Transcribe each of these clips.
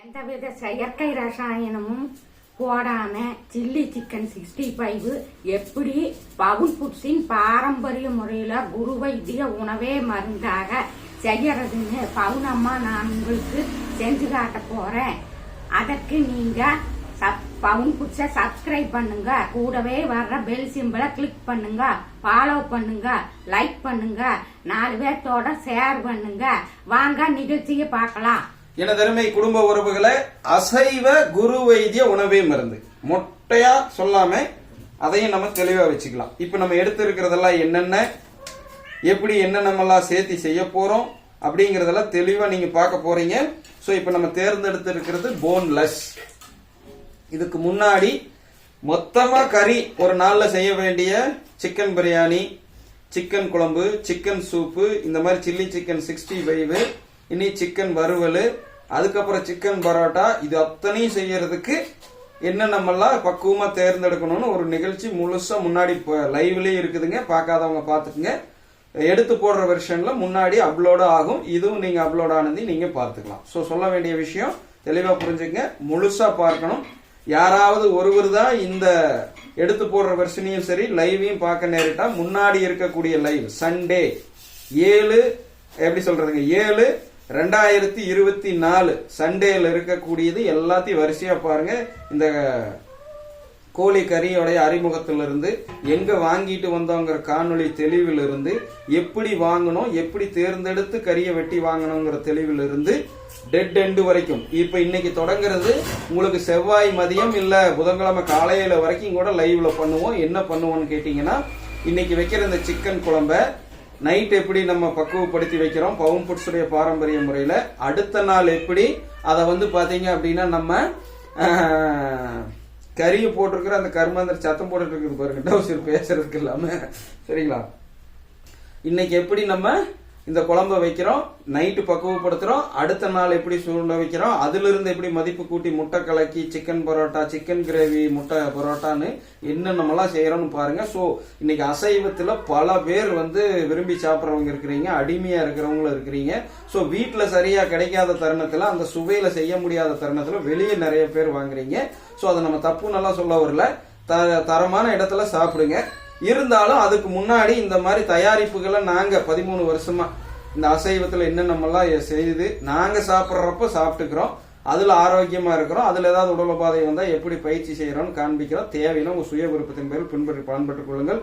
எந்தவித செயற்கை ரசாயனமும் போடாம சில்லி சிக்கன் சிக்ஸ்டி ஃபைவ் எப்படி பவுல் புட்ஸின் பாரம்பரிய முறையில் குரு வைத்திய உணவே மருந்தாக செய்யறதுன்னு பவுனம்மா நான் உங்களுக்கு செஞ்சு காட்ட போறேன். அதற்கு நீங்க சப் பவுன் புட்ஸை சப்ஸ்கிரைப் பண்ணுங்க. கூடவே வர்ற பெல் சிம்பிளை கிளிக் பண்ணுங்க. ஃபாலோ பண்ணுங்க. லைக் பண்ணுங்க. நாலு பேர்த்தோட ஷேர் பண்ணுங்க. வாங்க நிகழ்ச்சியை பார்க்கலாம். எனதருமை குடும்ப உறவுகளை அசைவ குரு வைத்திய உணவே மருந்து. மொட்டையா சொல்லாம அதையும் நம்ம தெளிவா வச்சுக்கலாம். இப்ப நம்ம எடுத்து இருக்கிறதெல்லாம் என்னென்ன? எப்படி என்னென்னமெல்லாம் சேர்த்து செய்ய போறோம்? அப்படிங்கறதெல்லாம் தெளிவா நீங்க பார்க்க போறீங்க. சோ இப்ப நம்ம தேர்ந்தெடுத்து இருக்கிறது போன்லெஸ் இதுக்கு முன்னாடி மொத்தமா கறி ஒரு நாள்ல செய்ய வேண்டிய சிக்கன் பிரியாணி சிக்கன் குழம்பு சிக்கன் சூப்பு இந்த மாதிரி சில்லி சிக்கன் சிக்ஸ்டி ஃபைவ் இனி சிக்கன் வறுவல் அதுக்கப்புறம் சிக்கன் பரோட்டா இது அத்தனையும் செய்யறதுக்கு என்னென்னமெல்லாம் பக்குவமா தேர்ந்தெடுக்கணும்னு ஒரு நிகழ்ச்சி முழுசா முன்னாடி லைவ்லயே இருக்குதுங்க. பார்க்காதவங்க பார்த்துக்குங்க. எடுத்து போடுற வெர்ஷன்ல முன்னாடி அப்லோடு ஆகும். இதுவும் நீங்க அப்லோட் ஆனதையும் நீங்க பார்த்துக்கலாம். ஸோ சொல்ல வேண்டிய விஷயம் தெளிவா புரிஞ்சுங்க முழுசா பார்க்கணும். யாராவது ஒருவர் தான் இந்த எடுத்து போடுற வெர்ஷனையும் சரி லைவையும் பார்க்க நேரிட்டா முன்னாடி இருக்கக்கூடிய லைவ் சண்டே ஏழு எப்படி சொல்றதுங்க? ஏழு ரெண்டாயிரத்தி இருபத்தி நாலு சண்டேல இருக்கக்கூடியது எல்லாத்தையும் வரிசையா பாருங்க. இந்த கோழி கறியோடைய அறிமுகத்திலிருந்து எங்க வாங்கிட்டு வந்தோங்கிற காணொளி தெளிவிலிருந்து எப்படி வாங்கணும் எப்படி தேர்ந்தெடுத்து கறியை வெட்டி வாங்கணுங்கிற தெளிவிலிருந்து டெட் எண்டு வரைக்கும். இப்ப இன்னைக்கு தொடங்குறது உங்களுக்கு செவ்வாய் மதியம் இல்ல புதன்கிழமை காலையில வரைக்கும் கூட லைவ்ல பண்ணுவோம். என்ன பண்ணுவோம்னு கேட்டீங்கன்னா இன்னைக்கு வைக்கிற இந்த சிக்கன் குழம்ப நைட் எப்படி நம்ம பக்குவப்படுத்தி வைக்கிறோம்? பவுன் புட்ஸுடைய பாரம்பரிய முறையில அடுத்த நாள் எப்படி? அதை வந்து பாத்தீங்க அப்படின்னா நம்ம கறியை போட்டிருக்கிற அந்த கருமாந்தர் சத்தம் போட்டுட்டு இருக்குது பாருங்க. டவுசர் பேசுறதுக்கு இல்லாம. சரிங்களா? இன்னைக்கு எப்படி நம்ம இந்த குழம்ப வைக்கிறோம் நைட்டு பக்குவப்படுத்துறோம் அடுத்த நாள் எப்படி சூழ்நிலை வைக்கிறோம் அதுல இருந்து எப்படி மதிப்பு கூட்டி முட்டை கலக்கி சிக்கன் பரோட்டா சிக்கன் கிரேவி முட்டை பரோட்டான்னு என்னென்னமெல்லாம் செய்யறோம்னு பாருங்க. ஸோ இன்னைக்கு அசைவத்துல பல பேர் வந்து விரும்பி சாப்பிட்றவங்க இருக்கிறீங்க அடிமையா இருக்கிறவங்களும் இருக்கிறீங்க. ஸோ வீட்டுல சரியா கிடைக்காத தருணத்துல அந்த சுவையில செய்ய முடியாத தருணத்துல வெளியே நிறைய பேர் வாங்குறீங்க. ஸோ அதை நம்ம தப்பு நல்லா சொல்ல வரல. த தரமான இடத்துல சாப்பிடுங்க. இருந்தாலும் அதுக்கு முன்னாடி இந்த மாதிரி தயாரிப்புகளை நாங்கள் பதிமூணு வருஷமா இந்த அசைவத்தில் என்னென்னமெல்லாம் செய்து நாங்கள் சாப்பிட்றப்ப சாப்பிட்டுக்கிறோம். அதில் ஆரோக்கியமாக இருக்கிறோம். அதில் ஏதாவது உடல் உபாதை வந்தால் எப்படி பயிற்சி செய்கிறோம்னு காண்பிக்கிறோம். தேவையில்லை. உங்கள் சுய விருப்பத்தின் பேரில் பின்பற்றி பயன்பட்டுக் கொள்ளுங்கள்.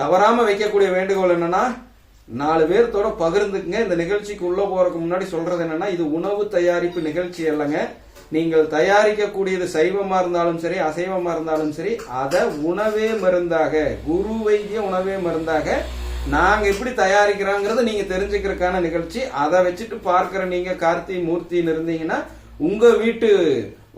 தவறாமல் வைக்கக்கூடிய வேண்டுகோள் என்னென்னா நாலு பேர்த்தோட பகிர்ந்துக்குங்க. இந்த நிகழ்ச்சிக்கு உள்ளே போகிறதுக்கு முன்னாடி சொல்கிறது என்னன்னா இது உணவு தயாரிப்பு நிகழ்ச்சி இல்லைங்க நீங்கள் தயாரிக்கக்கூடியது சைவமாக இருந்தாலும் சரி அசைவமாக இருந்தாலும் சரி அதை உணவே மருந்தாக குரு வைத்திய உணவே மருந்தாக நாங்கள் எப்படி தயாரிக்கிறோங்கிறத நீங்கள் தெரிஞ்சுக்கிறதுக்கான நிகழ்ச்சி. அதை வச்சுட்டு பார்க்குற நீங்கள் கார்த்தி மூர்த்தின்னு இருந்தீங்கன்னா உங்கள் வீட்டு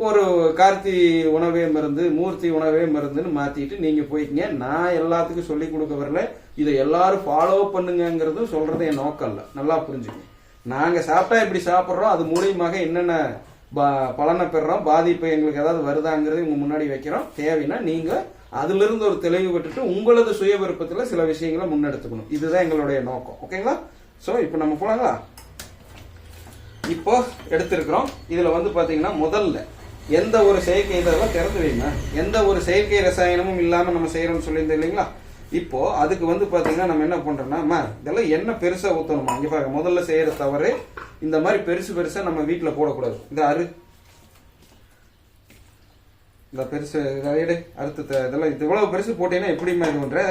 ஒரு கார்த்தி உணவே மருந்து மூர்த்தி உணவே மருந்துன்னு மாற்றிட்டு நீங்கள் போய்க்கங்க. நான் எல்லாத்துக்கும் சொல்லி கொடுக்க வரல. இதை எல்லாரும் ஃபாலோ பண்ணுங்கங்கிறது சொல்கிறது என் நோக்கம் இல்லை. நல்லா புரிஞ்சுக்கங்க. நாங்கள் சாப்பிட்டா இப்படி சாப்பிட்றோம்? அது மூலியமாக என்னென்ன பலனை பெறுறோம் பாதிப்பு எங்களுக்கு ஏதாவது வருதாங்கிறது உங்க முன்னாடி வைக்கிறோம். தேவைன்னா நீங்க அதிலிருந்து ஒரு தெளிவு விட்டுட்டு உங்களது சுய விருப்பத்தில் சில விஷயங்களை முன்னெடுத்துக்கணும். இதுதான் எங்களுடைய நோக்கம். ஓகேங்களா? ஸோ இப்போ நம்ம போலாங்களா? இப்போ எடுத்திருக்கிறோம். இதுல வந்து பாத்தீங்கன்னா முதல்ல எந்த ஒரு செயற்கை இதெல்லாம் திறந்து வைங்க எந்த ஒரு செயற்கை ரசாயனமும் இல்லாம நம்ம செய்யறோம்னு சொல்லியிருந்தோம் இல்லைங்களா? இப்போ அதுக்கு வந்து பாத்தீங்கன்னா நம்ம என்ன பண்றோம்னா இதெல்லாம் என்ன பெருசா ஊத்தணுமா? இங்க பாருங்க முதல்ல செய்யற தவறு இந்த மாதிரி பெருசு பெருசா நம்ம வீட்டுல போடக்கூடாது. இந்த அரு இந்த பெருசு இதை எடு இதெல்லாம் இது இவ்வளவு பெருசு போட்டீங்கன்னா எப்படிம்மா இது பண்ற?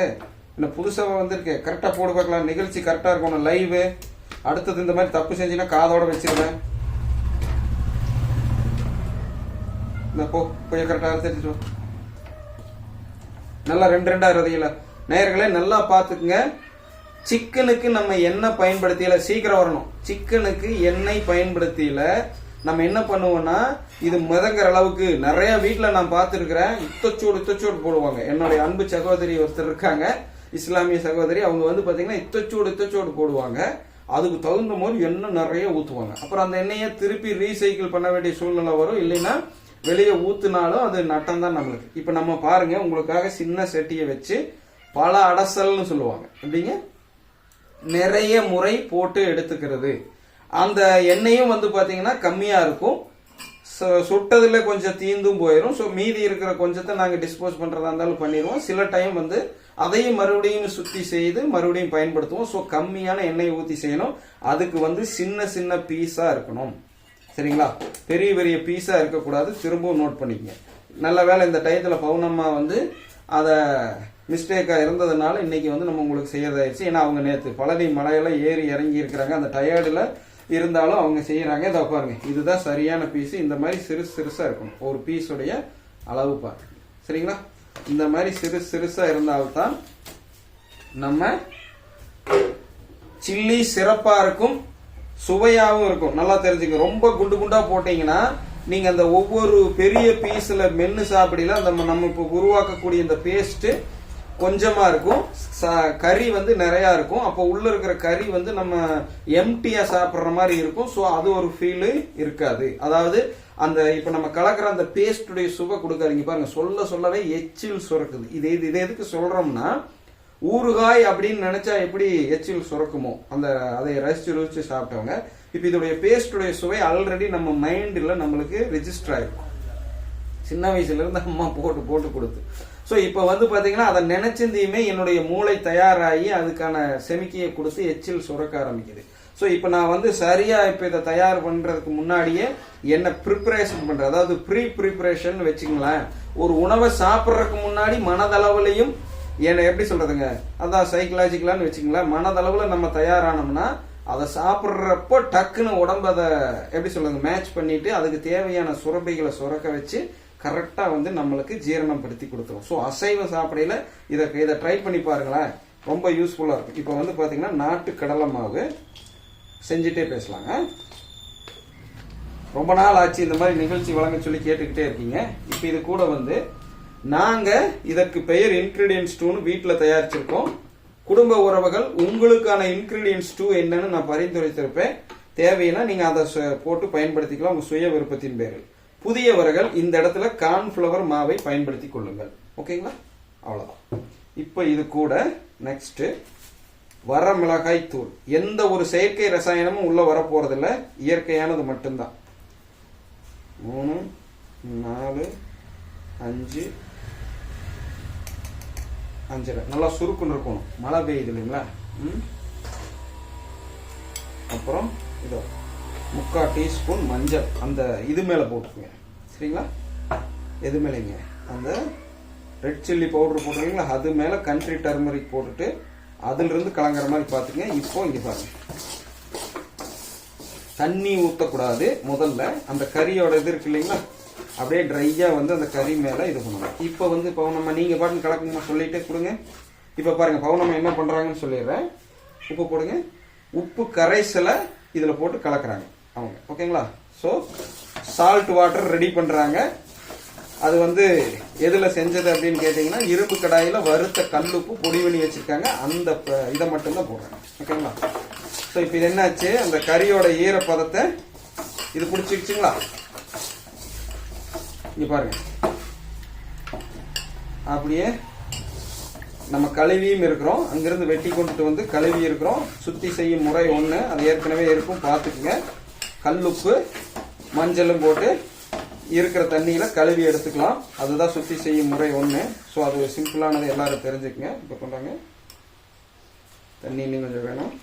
என்ன புதுசாக வந்திருக்கு. கரெக்டா போடு பார்க்கலாம். நிகழ்ச்சி கரெக்டா இருக்கணும். லைவ் அடுத்தது இந்த மாதிரி தப்பு செஞ்சீங்கன்னா காதோட வச்சிருவேன் இந்த போ கொஞ்சம் கரெக்டாக அறுத்துட்டு நல்லா ரெண்டு ரெண்டா இருதீங்களா நேயர்களே நல்லா பார்த்துக்குங்க. சிக்கனுக்கு நம்ம எண்ணெய் பயன்படுத்தியில? சீக்கிரம் வரணும். சிக்கனுக்கு எண்ணெய் பயன்படுத்தியில நம்ம என்ன பண்ணுவோம்னா இது மிதங்கிற அளவுக்கு நிறைய வீட்டில் நான் பார்த்துருக்குறேன். இத்தச்சூடு இத்தச்சூடு போடுவாங்க. என்னுடைய அன்பு சகோதரி ஒருத்தர் இருக்காங்க. இஸ்லாமிய சகோதரி. அவங்க வந்து பார்த்தீங்கன்னா இத்தச்சூடு இத்தச்சூடு போடுவாங்க. அதுக்கு தகுந்த மாதிரி எண்ணெய் நிறைய ஊற்றுவாங்க அப்புறம் அந்த எண்ணெயை திருப்பி ரீசைக்கிள் பண்ண வேண்டிய சூழ்நிலை வரும். இல்லைன்னா வெளியே ஊற்றுனாலும் அது நட்டம் தான் நம்மளுக்கு. இப்போ நம்ம பாருங்கள் உங்களுக்காக சின்ன செட்டியை வச்சு பல அடசல்னு சொல்லுவாங்க. எப்படிங்க? நிறைய முறை போட்டு எடுத்துக்கிறது. அந்த எண்ணெயும் வந்து பார்த்தீங்கன்னா கம்மியாக இருக்கும். சுட்டதில் கொஞ்சம் தீந்தும் போயிடும் ஸோ மீதி இருக்கிற கொஞ்சத்தை நாங்கள் டிஸ்போஸ் பண்ணுறதா இருந்தாலும் பண்ணிடுவோம். சில டைம் வந்து அதையும் மறுபடியும் சுத்தி செய்து மறுபடியும் பயன்படுத்துவோம். ஸோ கம்மியான எண்ணெயை ஊற்றி செய்யணும். அதுக்கு வந்து சின்ன சின்ன பீஸாக இருக்கணும். சரிங்களா? பெரிய பெரிய பீஸாக இருக்கக்கூடாது. திரும்பவும் நோட் பண்ணிக்கங்க. நல்ல வேளை இந்த டயத்தில் பவுனம்மா வந்து அதை மிஸ்டேக்காக இருந்ததுனால இன்னைக்கு வந்து நம்ம உங்களுக்கு செய்யறதாயிடுச்சு. ஏன்னா அவங்க நேற்று பழனி மலையெல்லாம் ஏறி இறங்கி இருக்கிறாங்க. அந்த டயர்டில் இருந்தாலும் அவங்க செய்கிறாங்க இதை பாருங்க. இதுதான் சரியான பீஸு இந்த மாதிரி சிறுசு சிறுசாக இருக்கணும். ஒரு பீஸுடைய அளவு பாருங்க. சரிங்களா? இந்த மாதிரி சிறு சிறுசாக இருந்தால்தான் நம்ம சில்லி சிறப்பாக இருக்கும். சுவையாகவும் இருக்கும். நல்லா தெரிஞ்சுங்க ரொம்ப குண்டு குண்டாக போட்டிங்கன்னா நீங்க அந்த ஒவ்வொரு பெரிய பீஸ்ல மென்னு சாப்பிடல அந்த நம்ம இப்போ உருவாக்கக்கூடிய இந்த பேஸ்ட் கொஞ்சமா இருக்கும். கறி வந்து நிறைய இருக்கும். அப்போ உள்ள இருக்கிற கறி வந்து நம்ம எம்டியா சாப்பிட்ற மாதிரி இருக்கும். ஸோ அது ஒரு ஃபீலு இருக்காது. அதாவது அந்த இப்ப நம்ம கலக்கிற அந்த பேஸ்டுடைய சுவை கொடுக்காதீங்க. பாருங்க சொல்ல சொல்லவே எச்சில் சுரக்குது. இது இது எதுக்கு சொல்றோம்னா ஊறுகாய் அப்படின்னு நினைச்சா எப்படி எச்சில் சுரக்குமோ? அந்த அதை ரசிச்சு ருசிச்சு சாப்பிட்டவங்க. இப்ப இதோடைய பேஸ்டுடைய சுவை ஆல்ரெடி நம்ம மைண்ட்ல நம்மளுக்கு ரெஜிஸ்டர் ஆயிருக்கும். சின்ன வயசுல இருந்து அம்மா போட்டு போட்டு கொடுத்து. ஸோ இப்போ வந்து பாத்தீங்கன்னா அதை நினைச்சிருந்தையுமே என்னுடைய மூளை தயாராகி அதுக்கான செமிக்கையை கொடுத்து எச்சில் சுரக்க ஆரம்பிக்குது. ஸோ இப்போ நான் வந்து சரியா இப்போ இதை தயார் பண்றதுக்கு முன்னாடியே என்ன ப்ரிப்பரேஷன் பண்ணுறேன் அதாவது ப்ரீ ப்ரிப்பரேஷன் வச்சுங்களேன் ஒரு உணவை சாப்பிட்றதுக்கு முன்னாடி மனதளவுலையும் ஏன்னா எப்படி சொல்றதுங்க? அதான் சைக்கலாஜிக்கலான்னு வச்சுங்களேன் மனதளவுல நம்ம தயாரானோம்னா அதை சாப்பிட்றப்போ டக்குன்னு உடம்பு அதை எப்படி சொல்லுங்க மேட்ச் பண்ணிட்டு அதுக்கு தேவையான சுரப்பைகளை சுரக்க வச்சு கரெக்டா வந்து நம்மளுக்கு ஜீரணம் படுத்தி கொடுத்துரும். ஸோ அசைவ சாப்பிடையில இதை இதை ட்ரை பண்ணி பாருங்களேன். ரொம்ப யூஸ்ஃபுல்லா இருக்கும். இப்போ வந்து பாத்தீங்கன்னா நாட்டு கடலை மாவு செஞ்சுட்டே பேசலாங்க. ரொம்ப நாள் ஆச்சு இந்த மாதிரி நிகழ்ச்சி வழங்க சொல்லி கேட்டுக்கிட்டே இருக்கீங்க. இப்போ இது கூட வந்து நாங்க இதற்கு பெயர் இன்கிரீடியன்ஸ் டூன்னு வீட்டில் தயாரிச்சிருக்கோம். குடும்ப உறவுகள் உங்களுக்கான இன்கிரீடியன்ஸ் டூ என்னன்னு நான் பரிந்துரைத்திருப்பேன். தேவைன்னா நீங்க அதை சு- போட்டு பயன்படுத்திக்கலாம் உங்க சுய விருப்பத்தின் பேரில். புதியவர்கள் இந்த இடத்துல கார்ன்ஃபிளவர் மாவை பயன்படுத்தி கொள்ளுங்கள். ஓகேங்களா அவ்வளோதான் இப்போ இது கூட நெக்ஸ்ட் வரமிளகாய் தூள். எந்த ஒரு செயற்கை ரசாயனமும் உள்ள வரப்போகிறதில்ல இயற்கையானது மட்டும்தான். மூணு நாலு அஞ்சு அஞ்சரை நல்லா சுருக்குன்னு இருக்கணும் மழை பெய்யுது இல்லைங்களா? ம்? அப்புறம் இதோ முக்கால் டீஸ்பூன் மஞ்சள். அந்த இது மேலே போட்டுக்குங்க. சரிங்களா? எது மேலேங்க? அந்த ரெட் சில்லி பவுடர் போட்டுருக்கீங்களா? அது மேலே கண்ட்ரி டர்மரிக் போட்டுட்டு அதிலிருந்து கலங்குற மாதிரி பார்த்துங்க. இப்போ இங்கே பாருங்க. தண்ணி ஊற்றக்கூடாது முதல்ல. அந்த கறியோட இது இருக்கு இல்லைங்களா? அப்படியே ட்ரையாக வந்து அந்த கறி மேலே இது பண்ணணும். இப்போ வந்து பவுனம்மா நீங்கள் பாட்டு கலக்குமா சொல்லிகிட்டே கொடுங்க. இப்போ பாருங்கள் பவுனம்மா என்ன பண்ணுறாங்கன்னு சொல்லிடுறேன். உப்பு போடுங்க. உப்பு கரைசலை இதில் போட்டு கலக்குறாங்க. அவங்க ஓகேங்களா? ஸோ சால்ட் வாட்டர் ரெடி பண்ணுறாங்க அது வந்து எதில் செஞ்சது அப்படின்னு கேட்டிங்கன்னா இரும்பு கடாயில் வறுத்த கல்லுப்பு பொடி பண்ணி வச்சுருக்காங்க. அந்த ப- இதை மட்டும்தான் போடுறாங்க. ஓகேங்களா? ஸோ இப்போ இது என்னாச்சு? அந்த கறியோட ஈரப்பதத்தை இது பிடிச்சிக்கிச்சிங்களா? இங்கே பாருங்க. அப்படியே நம்ம கழுவியும் இருக்கிறோம். அங்கிருந்து வெட்டி கொண்டுட்டு வந்து கழுவி இருக்கிறோம். சுத்தி செய்யும் முறை ஒன்று அது ஏற்கனவே இருக்கும். பார்த்துக்குங்க. கல்லுப்பு மஞ்சளும் போட்டு இருக்கிற தண்ணியில் கழுவி எடுத்துக்கலாம். அதுதான் சுத்தி செய்யும் முறை ஒன்று ஸோ அது சிம்பிளானது எல்லாரும் தெரிஞ்சுக்குங்க. இப்போ கொண்டாங்க. தண்ணி இன்னும் கொஞ்சம் வேணும்.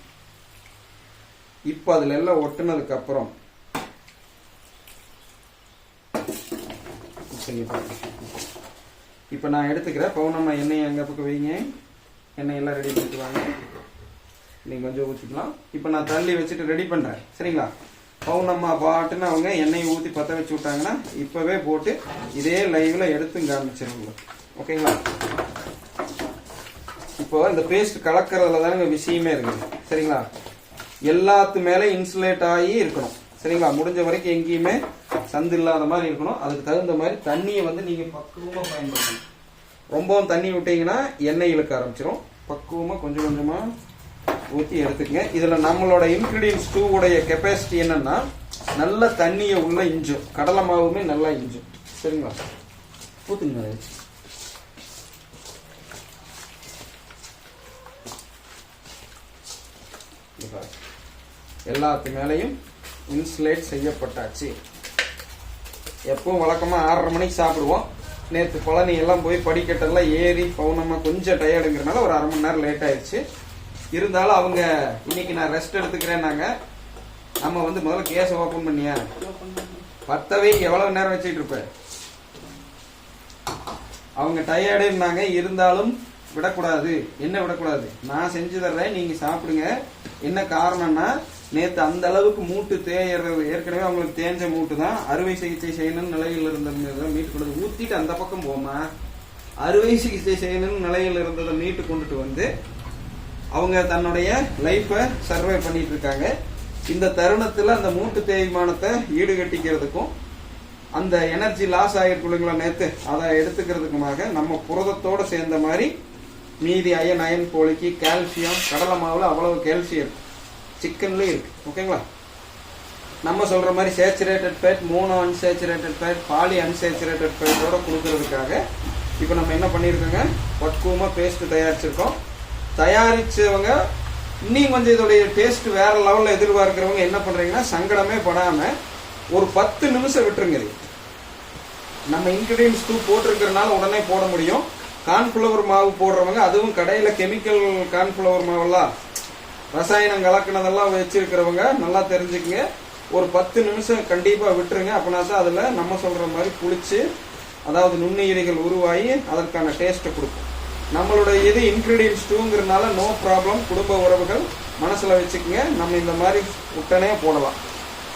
இப்போ அதுல எல்லாம் ஒட்டுனதுக்கு அப்புறம் பாருங்க இப்போ நான் எடுத்துக்கிறேன். பவுனம்மா எண்ணெய் எங்கே பக்கம் வைங்க. எண்ணெய் எல்லாம் ரெடி பண்ணிட்டு வாங்க. கொஞ்சம் ஊற்றிக்கலாம் இப்போ நான் தள்ளி வச்சுட்டு ரெடி பண்ணுறேன் சரிங்களா? பவுனம்மா பாட்டுன்னு அவங்க எண்ணெய் ஊற்றி பற்ற வச்சு விட்டாங்கன்னா இப்போவே போட்டு இதே லைவில் எடுத்து காமிச்சிருங்க ஓகேங்களா? இப்போ இந்த பேஸ்ட் கலக்கறதுல தானுங்க விஷயமே இருக்குது. சரிங்களா? எல்லாத்து மேலே இன்சுலேட் ஆகி இருக்கணும். சரிங்களா? முடிஞ்ச வரைக்கும் எங்கேயுமே சந்து இல்லாத மாதிரி இருக்கணும். அதுக்கு தகுந்த மாதிரி தண்ணியை வந்து நீங்க பக்குவமா பயன்படுத்தணும். ரொம்பவும் தண்ணி விட்டீங்கன்னா எண்ணெய் இழுக்க ஆரம்பிச்சிடும் பக்குவமாக கொஞ்சம் கொஞ்சமாக ஊற்றி எடுத்துக்கங்க. இதில் நம்மளோட இன்க்ரீடியன்ஸ் டூ உடைய கெப்பாசிட்டி என்னென்னா நல்ல தண்ணியை உள்ள இஞ்சும். கடலை மாவுமே நல்லா இஞ்சும். சரிங்களா? ஊற்றுங்க அதை. எல்லாத்து மேலையும் இன்சுலேட் செய்யப்பட்டாச்சு. எப்பவும் வழக்கமாக ஆறரை மணிக்கு சாப்பிடுவோம். நேற்று பழனி எல்லாம் போய் படிக்கட்டெல்லாம் ஏறி பவுனமாக கொஞ்சம் டயர்டுங்கிறனால ஒரு அரை மணி நேரம் லேட் ஆயிடுச்சு. இருந்தாலும் அவங்க இன்னைக்கு நான் ரெஸ்ட் எடுத்துக்கிறேன்னாங்க. நம்ம வந்து முதல்ல கேஸ் ஓப்பன் பண்ணியா? பத்தவே எவ்வளவு நேரம் வச்சுட்டு இருப்ப? அவங்க டயர்டுன்னாங்க இருந்தாலும் விடக்கூடாது. என்ன விடக்கூடாது? நான் செஞ்சு தர்றேன் நீங்க சாப்பிடுங்க. என்ன காரணம்னா நேற்று அந்த அளவுக்கு மூட்டு தேயறது ஏற்கனவே அவங்களுக்கு தேஞ்ச மூட்டு தான் அறுவை சிகிச்சை செய்யணும்னு நிலையில் இருந்ததை மீட்டு கொண்டு ஊத்திட்டு அந்த பக்கம் போமா அறுவை சிகிச்சை செய்யணும்னு நிலையில் இருந்ததை மீட்டு கொண்டுட்டு வந்து அவங்க தன்னுடைய லைஃபை சர்வே பண்ணிட்டு இருக்காங்க. இந்த தருணத்தில் அந்த மூட்டு தேய்மானத்தை ஈடுகட்டிக்கிறதுக்கும் அந்த எனர்ஜி லாஸ் ஆகிருக்குள்ளுங்களை நேற்று அதை எடுத்துக்கிறதுக்குமாக நம்ம புரதத்தோடு சேர்ந்த மாதிரி மீதி அயன் அயன் கோழிக்கு கால்சியம் கடலை மாவில் அவ்வளவு கால்சியம் சிக்கன்லேயும் இருக்குது ஓகேங்களா? நம்ம சொல்கிற மாதிரி சேச்சுரேட்டட் ஃபேட் மூணு அன்சேச்சுரேட்டட் ஃபேட் பாலி அன்சேச்சுரேட்டட் ஃபேட்டோட கொடுக்கறதுக்காக இப்போ நம்ம என்ன பண்ணியிருக்கோங்க? பக்குவமா பேஸ்ட்டு தயாரிச்சிருக்கோம். தயாரித்தவங்க இன்னும் கொஞ்சம் இதோடைய டேஸ்ட் வேற லெவலில் எதிர்பார்க்குறவங்க என்ன பண்ணுறீங்கன்னா சங்கடமே படாமல் ஒரு பத்து நிமிஷம் விட்டுருங்க இது. நம்ம இன்க்ரீடியன்ஸ் தூ போட்டிருக்கிறனால உடனே போட முடியும். கார்ன்ஃப்ளவர் மாவு போடுறவங்க அதுவும் கடையில் கெமிக்கல் கார்ன்ஃப்ளவர் மாவெல்லாம் ரசாயனம் கலக்கினதெல்லாம் வச்சிருக்கிறவங்க நல்லா தெரிஞ்சுக்கங்க. ஒரு பத்து நிமிஷம் கண்டிப்பாக விட்டுருங்க. அப்படின்னா தான் நம்ம சொல்கிற மாதிரி புளிச்சு அதாவது நுண்ணுயிரிகள் உருவாகி அதற்கான டேஸ்ட்டை கொடுக்கும். நம்மளோட இது இன்க்ரீடியன்ஸ் டூங்கிறதுனால நோ ப்ராப்ளம் குடும்ப உறவுகள் மனசில் வச்சுக்கோங்க. நம்ம இந்த மாதிரி உடனே போடலாம்.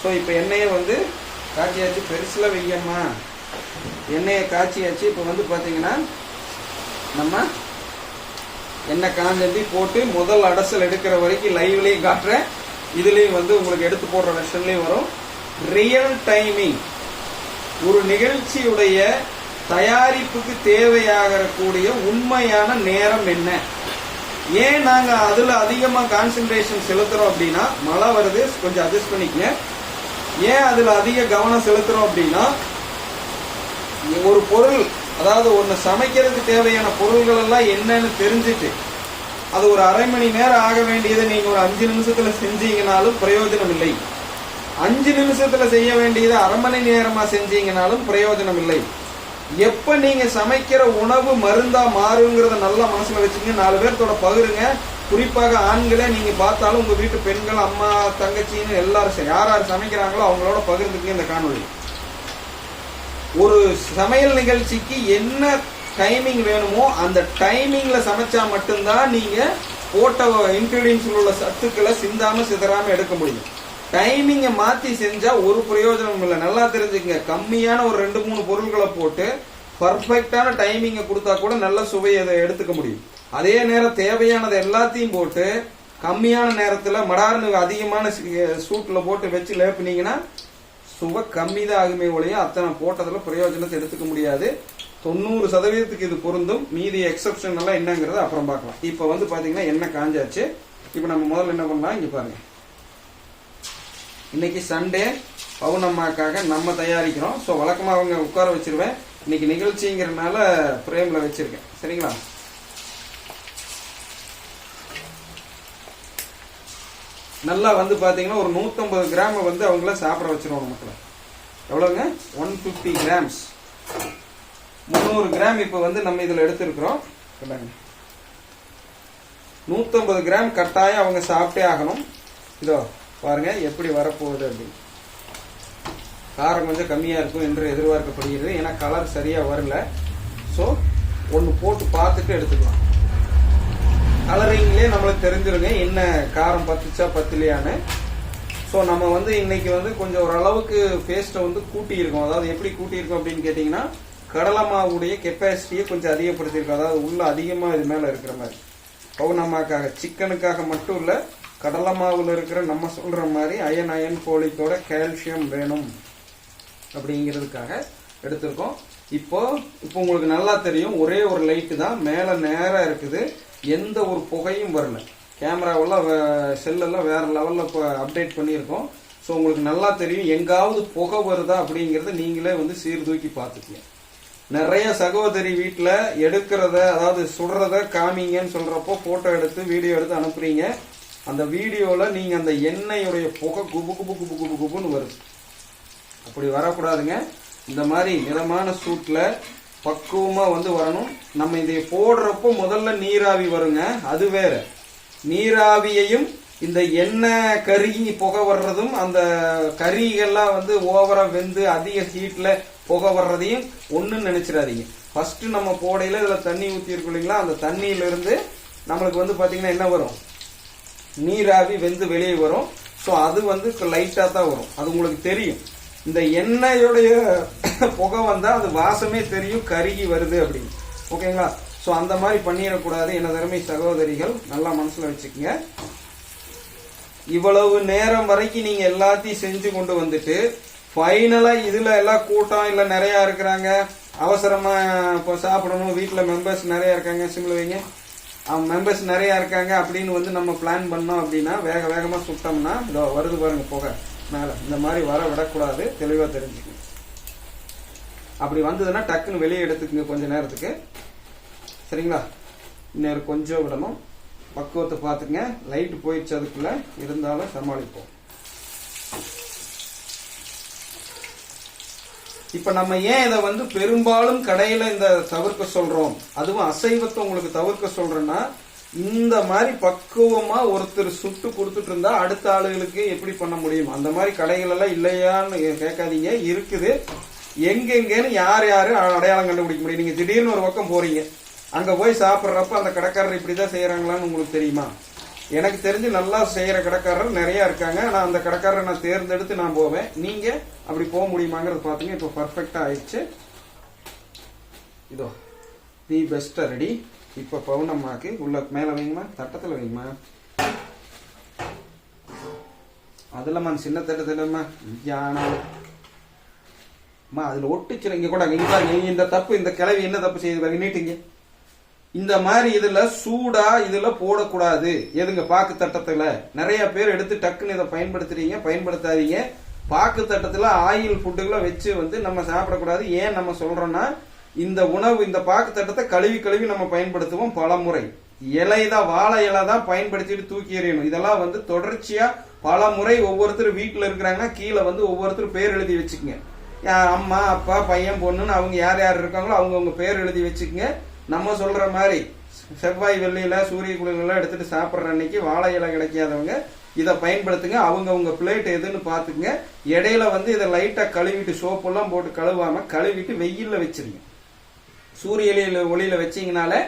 ஸோ இப்போ எண்ணெயை வந்து காய்ச்சியாச்சு. பெருசில் வையம்மா. எண்ணெயை காய்ச்சியாச்சு. இப்போ வந்து பார்த்தீங்கன்னா நம்ம எண்ணெய் காஞ்சந்தி போட்டு முதல் அடசல் எடுக்கிற வரைக்கும் லைவ்லேயும் காட்டுறேன். இதுலேயும் வந்து உங்களுக்கு எடுத்து போடுற வெர்ஷன்லேயும் வரும். ரியல் டைமிங் ஒரு நிகழ்ச்சியுடைய தயாரிப்புக்கு தேவையாகக்கூடிய உண்மையான நேரம் என்ன? ஏன் நாங்கள் அதில் அதிகமாக கான்சென்ட்ரேஷன் செலுத்துறோம் அப்படின்னா மழை வருது கொஞ்சம் அட்ஜஸ்ட் பண்ணிக்கங்க. ஏன் அதில் அதிக கவனம் செலுத்துறோம் அப்படின்னா ஒரு பொருள் அதாவது ஒன்று சமைக்கிறதுக்கு தேவையான பொருள்கள் எல்லாம் என்னன்னு தெரிஞ்சுட்டு அது ஒரு அரை மணி நேரம் ஆக வேண்டியதை நீங்க ஒரு அஞ்சு நிமிஷத்துல செஞ்சீங்கனாலும் பிரயோஜனம் இல்லை. அஞ்சு நிமிஷத்துல செய்ய வேண்டியதை அரை மணி நேரமா செஞ்சீங்கனாலும் பிரயோஜனம் இல்லை. எப்ப நீங்க சமைக்கிற உணவு மருந்தா மாறுங்கிறத நல்லா மனசுல வச்சுங்க நாலு பேர்த்தோட பகிருங்க. குறிப்பாக ஆண்களே நீங்க பார்த்தாலும் உங்க வீட்டு பெண்கள் அம்மா தங்கச்சின்னு எல்லாரும் யார் யார் சமைக்கிறாங்களோ அவங்களோட பகிர்ந்துக்குங்க இந்த காணொலி ஒரு சமையல் நிகழ்ச்சிக்கு என்ன டைமிங் வேணுமோ அந்த டைமிங்ல சமைச்சா மட்டும்தான் நீங்க போட்ட இன்க்ரீடியன்ஸ் உள்ள சத்துக்களை சிந்தாம சிதறாம எடுக்க முடியும். டைமிங்கை மாத்தி செஞ்சா ஒரு பிரயோஜனமும் இல்லை. நல்லா தெரிஞ்சுக்கங்க. கம்மியான ஒரு ரெண்டு மூணு பொருள்களை போட்டு பர்ஃபெக்டான டைமிங்கை கொடுத்தா கூட நல்ல சுவையை அதை எடுத்துக்க முடியும். அதே நேரம் தேவையானது எல்லாத்தையும் போட்டு கம்மியான நேரத்தில் மடார்னு அதிகமான சூட்டில் போட்டு வச்சு லேப்பினீங்கன்னா சுவை கம்மி தான் ஆகுமே ஒழிய அத்தனை போட்டதுல பிரயோஜனத்தை எடுத்துக்க முடியாது. தொண்ணூறு சதவீதத்துக்கு இது பொருந்தும். மீதி எக்ஸப்ஷன் எல்லாம் என்னங்கிறத அப்புறம் பார்க்கலாம். இப்போ வந்து பார்த்தீங்கன்னா எண்ணெய் காஞ்சாச்சு? இப்போ நம்ம முதல்ல என்ன பண்ணலாம்? இங்கே பாருங்க. இன்னைக்கு சண்டே பவுனம்மாக்காக நம்ம தயாரிக்கிறோம். ஸோ வழக்கமாக அவங்க உட்கார வச்சிருவேன். இன்னைக்கு நிகழ்ச்சிங்கிறதுனால ஃப்ரேமில் வச்சிருக்கேன். சரிங்களா? நல்லா வந்து பார்த்தீங்கன்னா ஒரு 150 கிராம் வந்து அவங்கள சாப்பிட வச்சிருவாங்க மக்களை. எவ்வளோங்க ஒன் ஃபிஃப்டி கிராம்ஸ் முந்நூறு கிராம் இப்போ வந்து நம்ம இதில் எடுத்திருக்கிறோம். இந்தாங்க. 150 கிராம் கட்டாயம் அவங்க சாப்பிட்டே ஆகணும். இதோ பாருங்க எப்படி வரப்போகுது அப்படின்னு காரம் கொஞ்சம் கம்மியாக இருக்கும் என்று எதிர்பார்க்கப்படுகிறது. ஏன்னா கலர் சரியாக வரல. ஸோ ஒன்று போட்டு பார்த்துட்டு எடுத்துக்கலாம். கலரிங்லேயே நம்மளுக்கு தெரிஞ்சிருங்க. என்ன காரம் பத்துச்சா பத்தலையான்னு. ஸோ நம்ம வந்து இன்னைக்கு வந்து கொஞ்சம் ஓரளவுக்கு பேஸ்ட்டை வந்து கூட்டியிருக்கோம். அதாவது எப்படி கூட்டியிருக்கோம் அப்படின்னு கேட்டிங்கன்னா கடலை மாவுடைய கெப்பாசிட்டியை கொஞ்சம் அதிகப்படுத்தியிருக்கோம். அதாவது உள்ள அதிகமாக இது மேலே இருக்கிற மாதிரி. பவுனம்மாக்காக சிக்கனுக்காக மட்டும் இல்லை கடலை மாவில் இருக்கிற நம்ம சொல்கிற மாதிரி அயன் அயன் கோழிக்கோட கால்சியம் வேணும் அப்படிங்கிறதுக்காக எடுத்திருக்கோம். இப்போ இப்போ உங்களுக்கு நல்லா தெரியும் ஒரே ஒரு லைட்டு தான். மேலே நேராக இருக்குது. எந்த ஒரு புகையும் வரல. கேமராவெல்லாம் செல்லெல்லாம் வேற லெவலில் இப்போ அப்டேட் பண்ணியிருக்கோம். ஸோ உங்களுக்கு நல்லா தெரியும் எங்காவது புகை வருதா அப்படிங்கிறத நீங்களே வந்து சீர்தூக்கி பார்த்துக்கலாம் நிறைய சகோதரி வீட்டில் எடுக்கிறத அதாவது சுடுறத காமிங்கன்னு சொல்கிறப்போ ஃபோட்டோ எடுத்து வீடியோ எடுத்து அனுப்புகிறீங்க அந்த வீடியோவில் நீங்கள் அந்த எண்ணெயுடைய புகை குபு குபு குபு குபு குபுன்னு வருது. அப்படி வரக்கூடாதுங்க. இந்த மாதிரி நிறமான சூட்டில் பக்குவமாக வந்து வரணும். நம்ம இதை போடுறப்போ முதல்ல நீராவி வருங்க. அது வேற. நீராவியையும் இந்த எண்ணெய் கருகி புகை வர்றதும் அந்த கறிகள்லாம் வந்து ஓவராக வெந்து அதிக ஹீட்டில் புகை வர்றதையும் ஒன்றுன்னு நினச்சிடாதீங்க. ஃபஸ்ட்டு நம்ம போடையில் இதில் தண்ணி ஊற்றிருக்கோம் இருக்கோம் இல்லைங்களா? அந்த தண்ணியிலிருந்து நம்மளுக்கு வந்து பார்த்திங்கன்னா என்ன வரும்? நீராவி வெந்து வெளியே வரும். ஸோ அது வந்து லைட்டாக தான் வரும். அது உங்களுக்கு தெரியும். இந்த எண்ணெயோடைய புகை வந்தால் அது வாசமே தெரியும் கருகி வருது அப்படின்னு. ஓகேங்களா? ஸோ அந்த மாதிரி பண்ணிடக்கூடாது. என்ன திறமை சகோதரிகள் நல்லா மனசில் வச்சுக்கோங்க. இவ்வளவு நேரம் வரைக்கும் நீங்க எல்லாத்தையும் செஞ்சு கொண்டு வந்துட்டு ஃபைனலா இதுல எல்லாம் கூட்டம் இல்ல நிறைய இருக்கிறாங்க. அவசரமா இப்போ சாப்பிடணும். வீட்டில் மெம்பர்ஸ் நிறைய இருக்காங்க. சிம்ல வைங்க. மெம்பர்ஸ் நிறைய இருக்காங்க அப்படின்னு வந்து நம்ம பிளான் பண்ணோம் அப்படின்னா வேக வேகமா சுட்டோம்னா இதோ வருது பாருங்க புகை. மேலே. இந்த மாதிரி வர விடக்கூடாது தெளிவாக தெரிஞ்சுக்கணும். அப்படி வந்ததுன்னா டக்குன்னு வெளியே எடுத்துக்கங்க கொஞ்ச நேரத்துக்கு. சரிங்களா? இன்னும் கொஞ்சம் விடணும். பக்குவத்தை பார்த்துங்க லைட் போயிடுச்சு இருந்தாலும் சமாளிப்போம். இப்ப நம்ம ஏன் இதை வந்து பெரும்பாலும் கடையில இந்த தவிர்க்க சொல்றோம்? அதுவும் அசைவத்தை உங்களுக்கு தவிர்க்க சொல்றேன்னா இந்த மாதிரி பக்குவமா ஒருத்தர் சுட்டு கொடுத்துட்டு இருந்தா அடுத்த ஆளுகளுக்கு எப்படி பண்ண முடியும்? அந்த மாதிரி கடைகள் எல்லாம் இல்லையான்னு கேட்காதீங்க. இருக்குது. எங்கெங்கன்னு யார் யாரு அடையாளம் கண்டுபிடிக்க முடியும்? நீங்க திடீர்னு ஒரு பக்கம் போறீங்க. அங்க போய் சாப்பிட்றப்ப அந்த கடைக்காரர் இப்படிதான் செய்யறாங்களான்னு உங்களுக்கு தெரியுமா? எனக்கு தெரிஞ்சு நல்லா செய்யற கடைக்காரர் நிறைய இருக்காங்க. நான் அந்த கடைக்காரரை நான் தேர்ந்தெடுத்து நான் போவேன். நீங்க அப்படி போக முடியுமாங்கிறது பாத்தீங்க இப்போ பர்ஃபெக்டா ஆயிடுச்சு. இதோ. தி பெஸ்ட் ரெடி இப்போ பவுனம்மாக்கு உள்ள மேலே வைங்கம்மா தட்டத்தில் வைங்கம்மா. அதில்லம்மா சின்ன தட்டத்தில்மா யானா அம்மா அதில் ஒட்டுச்சு இங்கே கூட இங்கே பாருங்க இந்த தப்பு இந்த கிளவி என்ன தப்பு செய்யுது பாருங்க நீட்டுங்க. இந்த மாதிரி இதில் சூடா இதில் போடக்கூடாது. எதுங்க? பாக்கு தட்டத்தில். நிறைய பேர் எடுத்து டக்குன்னு இதை பயன்படுத்துறீங்க பயன்படுத்தாதீங்க. பாக்கு தட்டத்தில் ஆயில் ஃபுட்டுகளை வச்சு வந்து நம்ம சாப்பிடக்கூடாது. ஏன் நம்ம சொல்கிறோன்னா இந்த உணவு இந்த பாக்கு தட்டத்தை கழுவி கழுவி நம்ம பயன்படுத்துவோம் பல முறை. இலை தான் வாழை இலை தான் பயன்படுத்திட்டு தூக்கி எறியணும். இதெல்லாம் வந்து தொடர்ச்சியா பல முறை ஒவ்வொருத்தர் வீட்டில் இருக்கிறாங்கன்னா கீழே வந்து ஒவ்வொருத்தர் பேர் எழுதி வச்சுக்கோங்க. அம்மா அப்பா பையன் பொண்ணுன்னு அவங்க யார் யார் இருக்காங்களோ அவங்கவுங்க பேர் எழுதி வச்சுக்கோங்க. நம்ம சொல்ற மாதிரி செவ்வாய் வெள்ளியில சூரிய குளிரெல்லாம் எடுத்துட்டு சாப்பிட்ற அன்னைக்கு வாழை இலை கிடைக்காதவங்க இதை பயன்படுத்துங்க. அவங்க உங்க பிளேட் எதுன்னு பார்த்துக்குங்க. இடையில வந்து இதை லைட்டா கழுவிட்டு சோப்பு எல்லாம் போட்டு கழுவாம கழுவிட்டு வெயில்ல வச்சிருங்க. சூரிய ஒளியில் ஒளியில வச்சீங்கனாலே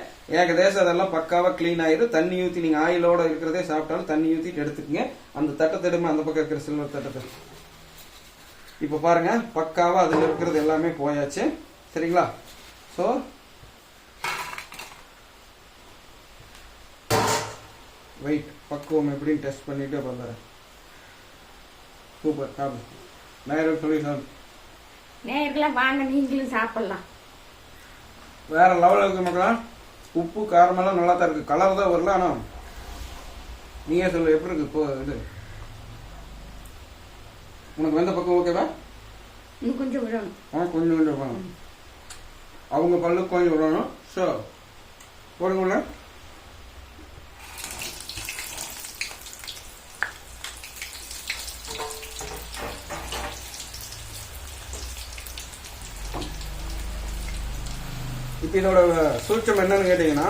ஏகதேசம் அதெல்லாம் பக்காவாக க்ளீன் ஆயிடும் தண்ணி ஊற்றி நீங்கள் ஆயிலோட இருக்கிறதே சாப்பிட்டாலும் தண்ணி ஊற்றிட்டு எடுத்துக்கங்க. அந்த தட்டத்தை அந்த பக்கம் இருக்கிற சில்வர் தட்டத்தை இப்போ பாருங்க பக்காவாக அதில் இருக்கிறது எல்லாமே போயாச்சு. சரிங்களா? ஸோ வெயிட் பக்குவம் எப்படின்னு டெஸ்ட் பண்ணிட்டு வந்துடுறேன் சூப்பர் சாப்பிடு நேரம் சொல்லி சார். நேரில் வாங்க நீங்களும் சாப்பிட்லாம். வேற லெவலில் இருக்கு மக்களா. உப்பு காரமெல்லாம் நல்லா தான் இருக்கு. கலர் தான் வரல ஆனா நீங்க சொல்லு எப்படி இருக்கு? இப்போ இது. உனக்கு வெந்த பக்கம் ஓகேவா இன்னும் கொஞ்சம் விடணும். ஆ கொஞ்சம் கொஞ்சம் அவங்க பல்லுக்கு கொஞ்சம் விடணும். ஸோ போடுங்கள இதோட சூட்சம் என்னன்னு கேட்டீங்கன்னா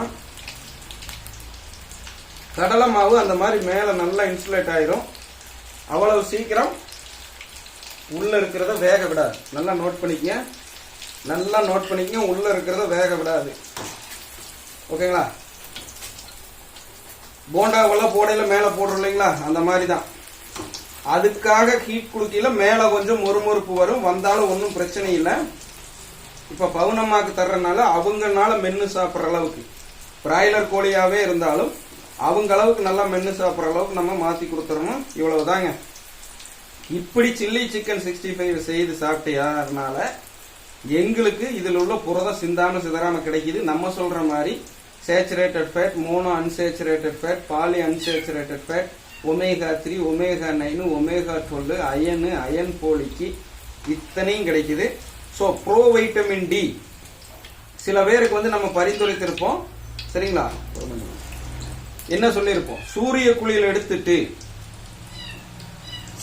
கடலை மாவு அந்த மாதிரி மேலே நல்லா இன்சுலேட் ஆயிரும். அவ்வளவு சீக்கிரம் உள்ள இருக்கிறத வேக விடாது. நல்லா நோட் பண்ணிக்கங்க. நல்லா நோட் பண்ணிக்கங்க. உள்ள இருக்கிறத வேக விடாது. ஓகேங்களா? போண்டாவெல்லாம் போடையில் மேலே போடுறோம் இல்லைங்களா? அந்த மாதிரி தான் அதுக்காக ஹீட் குடுக்கையில மேலே கொஞ்சம் மொறுமொறுப்பு வரும். வந்தாலும் ஒன்றும் பிரச்சனை இல்லை. இப்ப பவுனம்மாக்கு தர்றதுனால அவங்கனால மென்று சாப்பிட்ற அளவுக்கு. பிராய்லர் கோழியாவே இருந்தாலும் அவங்க அளவுக்கு நல்லா மென்று சாப்பிட்ற அளவுக்கு நம்ம மாத்தி கொடுத்துடணும் இவ்வளவுதாங்க. இப்படி சில்லி சிக்கன் சிக்ஸ்டி ஃபைவ் செய்து சாப்பிட்டியாருனால எங்களுக்கு இதில் உள்ள புரதம் சிந்தான சிதறான கிடைக்குது. நம்ம சொல்ற மாதிரி saturated fat mono unsaturated fat poly unsaturated fat omega three omega nine omega twelve iron iron folic இத்தனையும் கிடைக்குது. ஸோ ப்ரோ வைட்டமின் டி சில பேருக்கு வந்து நம்ம பரிந்துரைத்திருப்போம். சரிங்களா? என்ன சொல்லியிருப்போம்? சூரிய குளியில் எடுத்துட்டு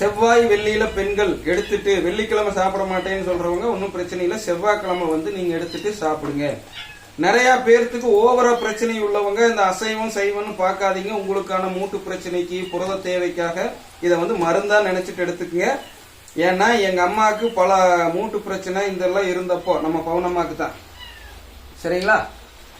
செவ்வாய் வெள்ளியில பெண்கள் எடுத்துட்டு வெள்ளிக்கிழமை சாப்பிட மாட்டேன்னு சொல்றவங்க ஒன்றும் பிரச்சனை இல்லை. செவ்வாய்க்கிழமை வந்து நீங்க எடுத்துட்டு சாப்பிடுங்க. நிறைய பேர்த்துக்கு ஓவரா பிரச்சனை உள்ளவங்க இந்த அசைவம் சைவம்னு பார்க்காதீங்க. உங்களுக்கான மூட்டு பிரச்சனைக்கு புரத தேவைக்காக இதை வந்து மருந்தா நினைச்சிட்டு எடுத்துக்கங்க. ஏன்னா எங்க அம்மாவுக்கு பல மூட்டு பிரச்சனை இதெல்லாம் இருந்தப்போ நம்ம பவுனம்மாக்கு தான். சரிங்களா?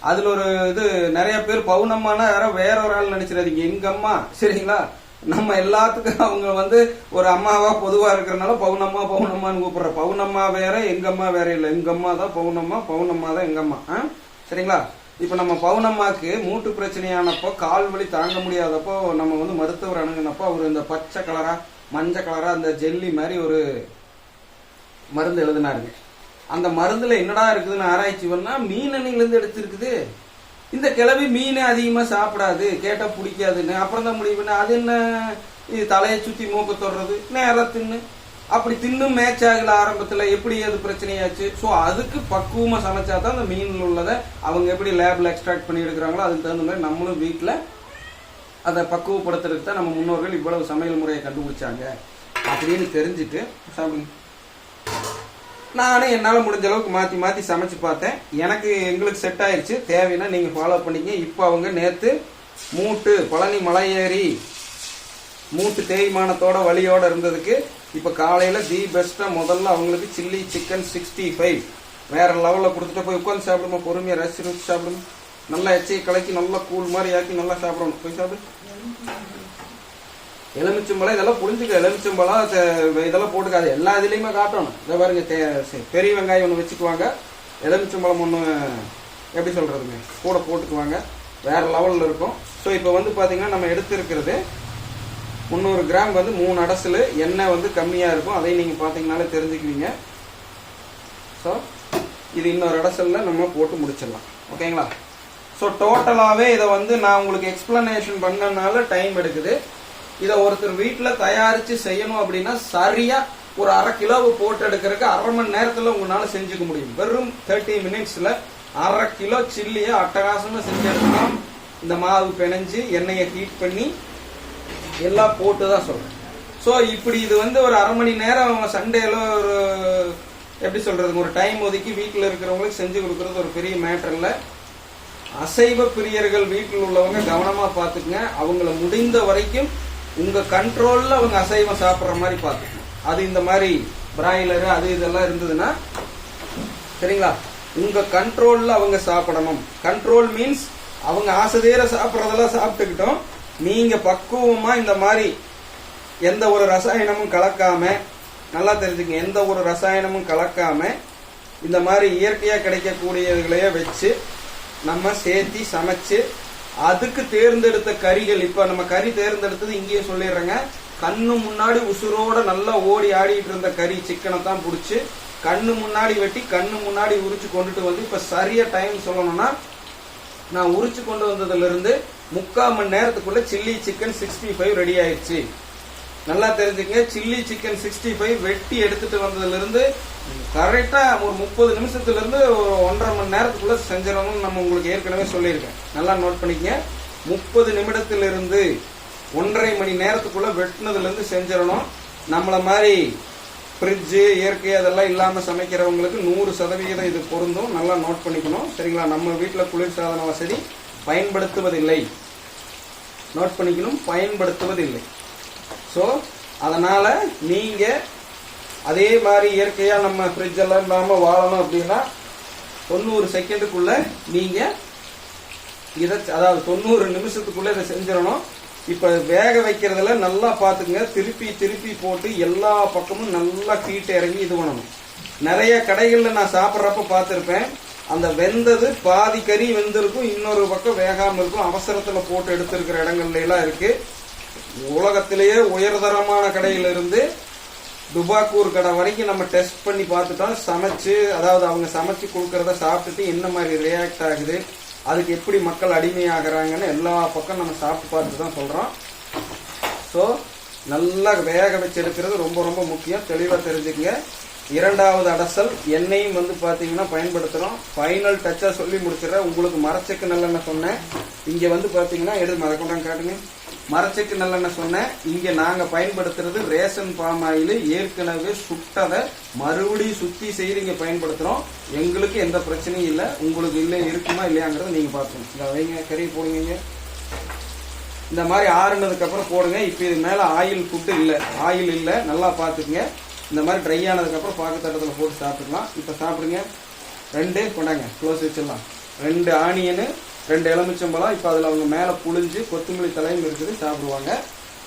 அதுல ஒரு இது நிறைய பேர் பவுனம்மானா யாரோ வேற ஒரு ஆள் நினைச்சிடாதீங்க. எங்க அம்மா சரிங்களா? நம்ம எல்லாத்துக்கும் அவங்க வந்து ஒரு அம்மாவா பொதுவா இருக்கிறனால பவுனம்மா பவுனம்மான்னு கூப்பிடுற. பவுனம்மா வேற எங்க அம்மா வேற இல்லை. எங்க அம்மா தான் பவுனம்மா பவுனம்மா தான் எங்க அம்மா. ஆ? சரிங்களா? இப்ப நம்ம பவுனம்மாக்கு மூட்டு பிரச்சனையானப்போ கால் வலி தாங்க முடியாதப்போ நம்ம வந்து மருத்துவர் அணுகினப்போ அவர் இந்த பச்சை கலரா மஞ்சள் கலராக அந்த ஜெல்லி மாதிரி ஒரு மருந்து எழுதினாருங்க. அந்த மருந்தில் என்னடா இருக்குதுன்னு ஆராய்ச்சி பண்ணால் மீன் எண்ணெயில எடுத்திருக்குது. இந்த கிளவி மீன் அதிகமாக சாப்பிடாது கேட்டால் பிடிக்காதுன்னு. அப்புறம் தான் முடிவு பண்ண அது என்ன? இது தலையை சுற்றி மூக்க தொடுறது. நேராக தின்னு. அப்படி தின்னும் மேட்ச் ஆகல ஆரம்பத்தில். எப்படி அது பிரச்சனையாச்சு? ஸோ அதுக்கு பக்குவமாக சமைச்சா தான் அந்த மீனில் உள்ளதை அவங்க எப்படி லேபில் எக்ஸ்ட்ராக்ட் பண்ணி எடுக்கிறாங்களோ அதுக்கு தகுந்த மாதிரி நம்மளும் வீட்டில் அதை பக்குவப்படுத்துறதுக்கு தான் நம்ம முன்னோர்கள் இவ்வளவு சமையல் முறையை கண்டுபிடிச்சாங்க அப்படின்னு தெரிஞ்சுட்டு சாப்பிடுங்க. நானும் என்னால் முடிஞ்ச அளவுக்கு மாற்றி மாற்றி சமைச்சு பார்த்தேன். எனக்கு எங்களுக்கு செட் ஆயிடுச்சு தேவைன்னா நீங்கள் ஃபாலோ பண்ணிக்கங்க இப்போ அவங்க நேற்று மூட்டு பழனி மலை ஏறி மூட்டு தேய்மானத்தோட வழியோடு இருந்ததுக்கு இப்போ காலையில் தி பெஸ்ட்டாக முதல்ல அவங்களுக்கு சில்லி சிக்கன் சிக்ஸ்டி ஃபைவ் வேறு லெவலில் கொடுத்துட்டு போய் உட்காந்து சாப்பிடுமா பொறுமையாக ரசிச்சு ருசி சாப்பிடுமா நல்லா எச்சையை கலக்கி நல்லா கூழ் மாதிரி ஆக்கி நல்லா சாப்பிடணும். போய் சாப்பிடு. எலுமிச்சம்பழம் இதெல்லாம் புரிஞ்சுக்க. எலுமிச்சம்பழம் இதெல்லாம் போட்டுக்காது எல்லா இதுலேயுமே காட்டணும். இதை பாருங்க பெரிய வெங்காயம் ஒன்று வச்சுக்குவாங்க. எலுமிச்சம்பழம் ஒன்று எப்படி சொல்கிறதுங்க கூட போட்டுக்குவாங்க. வேறு லெவலில் இருக்கும். ஸோ இப்போ வந்து பார்த்தீங்கன்னா நம்ம எடுத்துருக்கிறது முந்நூறு கிராம் வந்து மூணு அடசில். எண்ணெய் வந்து கம்மியாக இருக்கும். அதையும் நீங்கள் பார்த்தீங்கனாலே தெரிஞ்சுக்குவீங்க. ஸோ இது இன்னொரு அடசலில் நம்ம போட்டு முடிச்சிடலாம். ஓகேங்களா? ஸோ டோட்டலாகவே இதை வந்து நான் உங்களுக்கு எக்ஸ்பிளனேஷன் பண்ணனால டைம் எடுக்குது. இதை ஒருத்தர் வீட்டில் தயாரித்து செய்யணும் அப்படின்னா சரியாக ஒரு அரை கிலோவு போட்டு எடுக்கிறதுக்கு அரை மணி நேரத்தில் உங்களால் செஞ்சுக்க முடியும். வெறும் தேர்ட்டி மினிட்ஸில் அரை கிலோ சில்லியை அட்டகாசமாக செஞ்சு எடுக்கலாம் இந்த மாவு பிணைஞ்சு எண்ணெயை ஹீட் பண்ணி எல்லாம் போட்டு தான் சொல்கிறேன் ஸோ இப்படி இது வந்து ஒரு அரை மணி நேரம் சண்டேல ஒரு எப்படி சொல்கிறதுங்க ஒரு டைம் ஒதுக்கி வீட்டில் இருக்கிறவங்களுக்கு செஞ்சு கொடுக்குறது ஒரு பெரிய மேட்டர் இல்லை அசைவ பிரியர்கள் வீட்டில் உள்ளவங்க கவனமா பார்த்துக்குங்க. அவங்கள முடிந்த வரைக்கும் உங்க கண்ட்ரோல்ல அவங்க அசைவம் சாப்பிட்ற மாதிரி பாத்துக்கணும் அது இந்த மாதிரி பிராய்லரு அது இதெல்லாம் இருந்ததுன்னா சரிங்களா? உங்க கண்ட்ரோல்ல அவங்க சாப்பிடணும். கண்ட்ரோல் மீன்ஸ் அவங்க ஆசைதேர சாப்பிட்றதெல்லாம் சாப்பிட்டுக்கிட்டோம். நீங்க பக்குவமா இந்த மாதிரி எந்த ஒரு ரசாயனமும் கலக்காம நல்லா தெரிஞ்சுங்க எந்த ஒரு ரசாயனமும் கலக்காம இந்த மாதிரி இயற்கையா கிடைக்கக்கூடியதுகளையே வச்சு நம்ம சேர்த்தி சமைச்சு அதுக்கு தேர்ந்தெடுத்த கறிகள் இப்ப நம்ம கறி தேர்ந்தெடுத்தது இங்கேயே சொல்லிடுறேங்க. கண்ணு முன்னாடி உசுரோட நல்லா ஓடி ஆடிட்டு இருந்த கறி சிக்கனை தான் பிடிச்சி கண்ணு முன்னாடி வெட்டி கண்ணு முன்னாடி உரிச்சு கொண்டுட்டு வந்து இப்ப சரியா டைம் சொல்லணும்னா நான் உரிச்சு கொண்டு வந்ததுல இருந்து முக்கால் மணி நேரத்துக்குள்ள chilli chicken sixty five ready ஆயிடுச்சு. நல்லா தெரிஞ்சுங்க சில்லி சிக்கன் சிக்ஸ்டி ஃபைவ் வெட்டி எடுத்துட்டு வந்ததுல இருந்து கரெக்டா ஒரு முப்பது நிமிஷத்துல இருந்து ஒரு ஒன்றரை மணி நேரத்துக்குள்ள செஞ்சிடணும்னு நம்ம உங்களுக்கு ஏற்கனவே சொல்லியிருக்கேன். நல்லா நோட் பண்ணிக்கங்க. முப்பது நிமிடத்திலிருந்து ஒன்றரை மணி நேரத்துக்குள்ள வெட்டினதுல இருந்து செஞ்சிடணும். நம்மள மாதிரி ஃப்ரிட்ஜு இயற்கை அதெல்லாம் இல்லாமல் சமைக்கிறவங்களுக்கு நூறு சதவிகிதம் இது பொருந்தும். நல்லா நோட் பண்ணிக்கணும். சரிங்களா? நம்ம வீட்டில் குளிர்சாதன வசதி பயன்படுத்துவதில்லை. நோட் பண்ணிக்கணும். பயன்படுத்துவதில்லை. ஸோ அதனால் நீங்கள் அதே மாதிரி இயற்கையா நம்ம ஃப்ரிட்ஜ் எல்லாம் இல்லாம வாழணும் அப்படின்னா தொண்ணூறு செகண்டுக்குள்ள நீங்க இதை அதாவது தொண்ணூறு நிமிஷத்துக்குள்ள இதை செஞ்சிடணும். இப்ப வேக வைக்கிறதுல நல்லா பார்த்துக்குங்க. திருப்பி திருப்பி போட்டு எல்லா பக்கமும் நல்லா கீட்டு இறங்கி இது பண்ணணும். நிறைய கடைகள்ல நான் சாப்பிட்றப்ப பார்த்துருப்பேன். அந்த வெந்தது பாதி கறி வெந்திருக்கும் இன்னொரு பக்கம் வேகாம இருக்கும். அவசரத்துல போட்டு எடுத்திருக்கிற இடங்கள்ல எல்லாம் இருக்கு. உலகத்திலேயே உயர்தரமான கடையில இருந்து துபாக்கூர் கடை வரைக்கும் நம்ம டெஸ்ட் பண்ணி பார்த்துட்டோம். சமைச்சு அதாவது அவங்க சமைச்சு கொடுக்கறத சாப்பிட்டுட்டு என்ன மாதிரி ரியாக்ட் ஆகுது அதுக்கு எப்படி மக்கள் அடிமையாகிறாங்கன்னு எல்லா பக்கம் நம்ம சாப்பிட்டு பார்த்து தான் சொல்கிறோம் ஸோ நல்லா வேக வச்சு எடுக்கிறது ரொம்ப ரொம்ப முக்கியம். தெளிவாக தெரிஞ்சுக்கங்க. இரண்டாவது அடசல் எண்ணெயும் வந்து பார்த்தீங்கன்னா பயன்படுத்துகிறோம் ஃபைனல் டச்சாக சொல்லி முடிச்சிடுறேன். உங்களுக்கு மறைச்சக்கு நல்லெண்ணெய் சொன்னேன். இங்கே வந்து பார்த்தீங்கன்னா எடுத்து அதை காட்டுங்க. மரச்செக்கு நல்லெண்ணெய் சொன்னேன். இங்க நாங்க பயன்படுத்துறது ரேஷன் பாம் ஆயில் ஏற்கனவே சுட்டதை மறுபடியும் சுத்தி செய்து இங்க பயன்படுத்துறோம். எங்களுக்கு எந்த பிரச்சனையும் இல்லை. உங்களுக்கு இல்லை இருக்குமா இல்லையாங்கிறத நீங்க பார்க்கணும். இந்த வைங்க கறி போடுங்க இந்த மாதிரி ஆறுனதுக்கு அப்புறம் போடுங்க. இப்போ இது மேல ஆயில் ஃபுட்டு இல்லை. ஆயில் இல்லை. நல்லா பார்த்துக்குங்க. இந்த மாதிரி ட்ரை ஆனதுக்கு அப்புறம் போட்டு சாப்பிட்டுக்கலாம். இப்போ சாப்பிடுங்க. ரெண்டு கொண்டாங்க. க்ளோஸ் வச்சிடலாம். ரெண்டு ஆனியனு ரெண்டு எலுமிச்சம்பழம் இப்போ அதில் அவங்க மேலே புழிஞ்சு கொத்தமல்லி தலையும் இருக்குது சாப்பிடுவாங்க.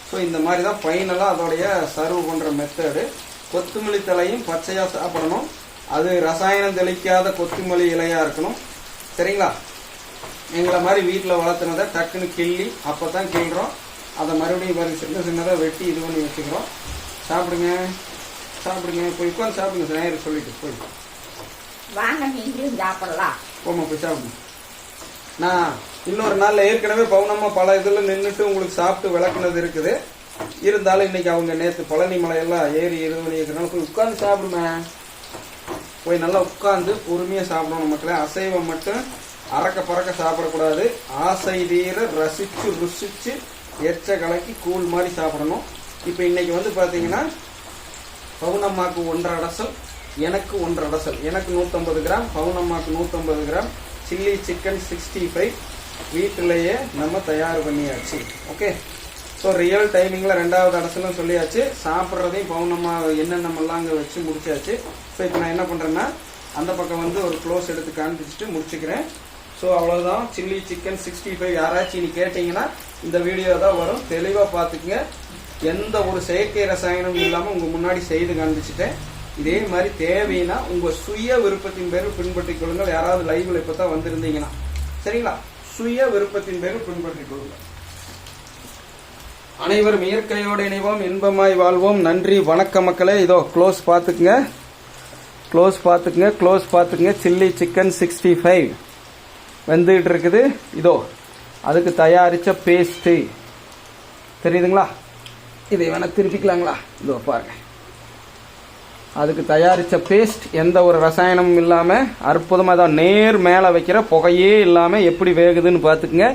ஸோ இந்த மாதிரி தான் ஃபைனலாக அதோடைய சர்வ் பண்ணுற மெத்தடு கொத்தமல்லி தலையும் பச்சையாக சாப்பிடணும். அது ரசாயனம் தெளிக்காத கொத்தமல்லி இலையாக இருக்கணும். சரிங்களா? எங்களை மாதிரி வீட்டில் வளர்த்துனதை டக்குன்னு கிள்ளி அப்போ தான் கிள்றோம். அதை மறுபடியும் பாருங்க சின்ன சின்னதாக வெட்டி இது பண்ணி வச்சுக்கிறோம். சாப்பிடுங்க சாப்பிடுங்க. போய் உட்காந்து சாப்பிடுங்க சார் சொல்லிட்டு போய். வாங்க நீங்களும் சாப்பிடலாம். போமா போய் சாப்பிடுங்க. நான் இன்னொரு நாள்ல ஏற்கனவே பவுனம்மா பல இதுல நின்றுட்டு உங்களுக்கு சாப்பிட்டு விளக்குனது இருக்குது. இருந்தாலும் இன்னைக்கு அவங்க நேற்று பழனி மலையெல்லாம் ஏறி இது பண்ணியிருக்கனால போய் உட்காந்து சாப்பிடுமே. போய் நல்லா உட்காந்து பொறுமையாக சாப்பிடணும் மக்களே. அசைவம் மட்டும் அறக்க பறக்க சாப்பிடக்கூடாது. ஆசை தீர ரசிச்சு ருசிச்சு எச்ச கலக்கி கூழ் மாதிரி சாப்பிடணும். இப்போ இன்னைக்கு வந்து பார்த்தீங்கன்னா பவுனம்மாக்கு ஒன்றரை அடசல் எனக்கு ஒன்றரை அடசல். எனக்கு நூற்றம்பது கிராம் பவுனம்மாக்கு நூற்றம்பது gram chilli chicken sixty five வீட்டிலேயே நம்ம தயார் பண்ணியாச்சு. ஓகே ஸோ ரியல் டைமிங்கில் ரெண்டாவது அடசலும் சொல்லியாச்சு. சாப்பிட்றதையும் பவுனம்மா என்னென்னமெல்லாம் அங்கே வச்சு முடிச்சாச்சு. ஸோ இப்போ நான் என்ன பண்ணுறேன்னா அந்த பக்கம் வந்து ஒரு க்ளோஸ் எடுத்து காண்பிச்சுட்டு முடிச்சுக்கிறேன். ஸோ அவ்வளோதான் சில்லி சிக்கன் சிக்ஸ்டி ஃபைவ் யாராச்சும் நீ கேட்டிங்கன்னா இந்த வீடியோ தான் வரும். தெளிவாக பார்த்துக்குங்க. எந்த ஒரு செயற்கை ரசாயனமும் இல்லாமல் உங்கள் முன்னாடி செய்து காண்பிச்சுட்டேன். இதே மாதிரி தேவைன்னா உங்கள் சுய விருப்பத்தின் பேரில் பின்பற்றிக் கொள்ளுங்கள். யாராவது லைவ்ல இப்போ தான் வந்திருந்தீங்கன்னா. சரிங்களா? சுய விருப்பத்தின் பேரில் பின்பற்றிக் கொள்ளுங்கள். அனைவரும் இயற்கையோடு இணைவோம் இன்பமாய் வாழ்வோம். நன்றி வணக்க மக்களே. இதோ க்ளோஸ் பார்த்துக்குங்க. க்ளோஸ் பார்த்துக்குங்க க்ளோஸ் பார்த்துக்குங்க. சில்லி சிக்கன் சிக்ஸ்டி ஃபைவ் வெந்துகிட்டு இருக்குது. இதோ அதுக்கு தயாரித்த பேஸ்ட்டு தெரியுதுங்களா? இதை வேணால் திருப்பிக்கலாங்களா? இதோ பாருங்கள் அதுக்கு தயாரித்த பேஸ்ட் எந்த ஒரு ரசாயனமும் இல்லாமல் அற்புதமாக தான் நேர் மேலே வைக்கிற புகையே இல்லாமல் எப்படி வேகுதுன்னு பார்த்துக்குங்க.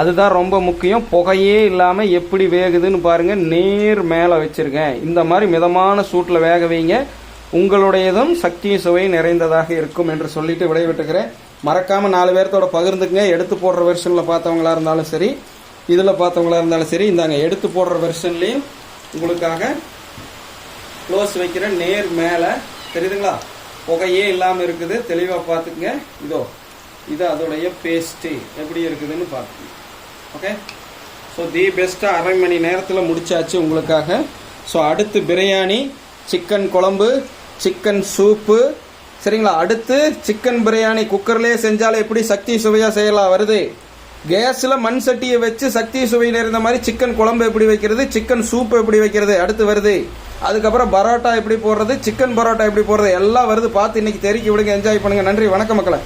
அதுதான் ரொம்ப முக்கியம். புகையே இல்லாமல் எப்படி வேகுதுன்னு பாருங்கள் நேர் மேலே வச்சிருக்கேன் இந்த மாதிரி மிதமான சூட்டில் வேக வைங்க. உங்களுடையதும் சக்தியும் சுவை நிறைந்ததாக இருக்கும் என்று சொல்லிட்டு விடைபெற்றுக்கிறேன். மறக்காமல் நாலு பேர்த்தோட பகிர்ந்துக்குங்க. எடுத்து போடுற வெர்ஷனில் பார்த்தவங்களா இருந்தாலும் சரி இதில் பார்த்தவங்களா இருந்தாலும் சரி இந்தாங்க எடுத்து போடுற வெர்ஷன்லேயும் உங்களுக்காக க்ளோஸ் வைக்கிற நேர் மேலே தெரியுதுங்களா? புகையே இல்லாமல் இருக்குது. தெளிவாக பார்த்துக்குங்க. இதோ இது அதோடைய பேஸ்ட்டு எப்படி இருக்குதுன்னு பார்த்துக்கோங்க. ஓகே ஸோ தி பெஸ்ட்டாக அரை மணி நேரத்தில் முடிச்சாச்சு உங்களுக்காக. ஸோ அடுத்து பிரியாணி சிக்கன் குழம்பு சிக்கன் சூப்பு சரிங்களா? அடுத்து சிக்கன் பிரியாணி குக்கர்லேயே செஞ்சாலும் எப்படி சக்தி சுவையாக செய்யலாம்? வருது. கேஸில் மண் சட்டியை வச்சு சக்தி சுவையில் இருந்த மாதிரி சிக்கன் குழம்பு எப்படி வைக்கிறது சிக்கன் சூப் எப்படி வைக்கிறது அடுத்து வருது. அதுக்கப்புறம் பரோட்டா எப்படி போடுறது சிக்கன் பரோட்டா எப்படி போடுறது எல்லாம் வருது. பார்த்து இன்னைக்கு தெரிவிக்க விடுங்க என்ஜாய் பண்ணுங்கள் நன்றி வணக்கம் மக்களை.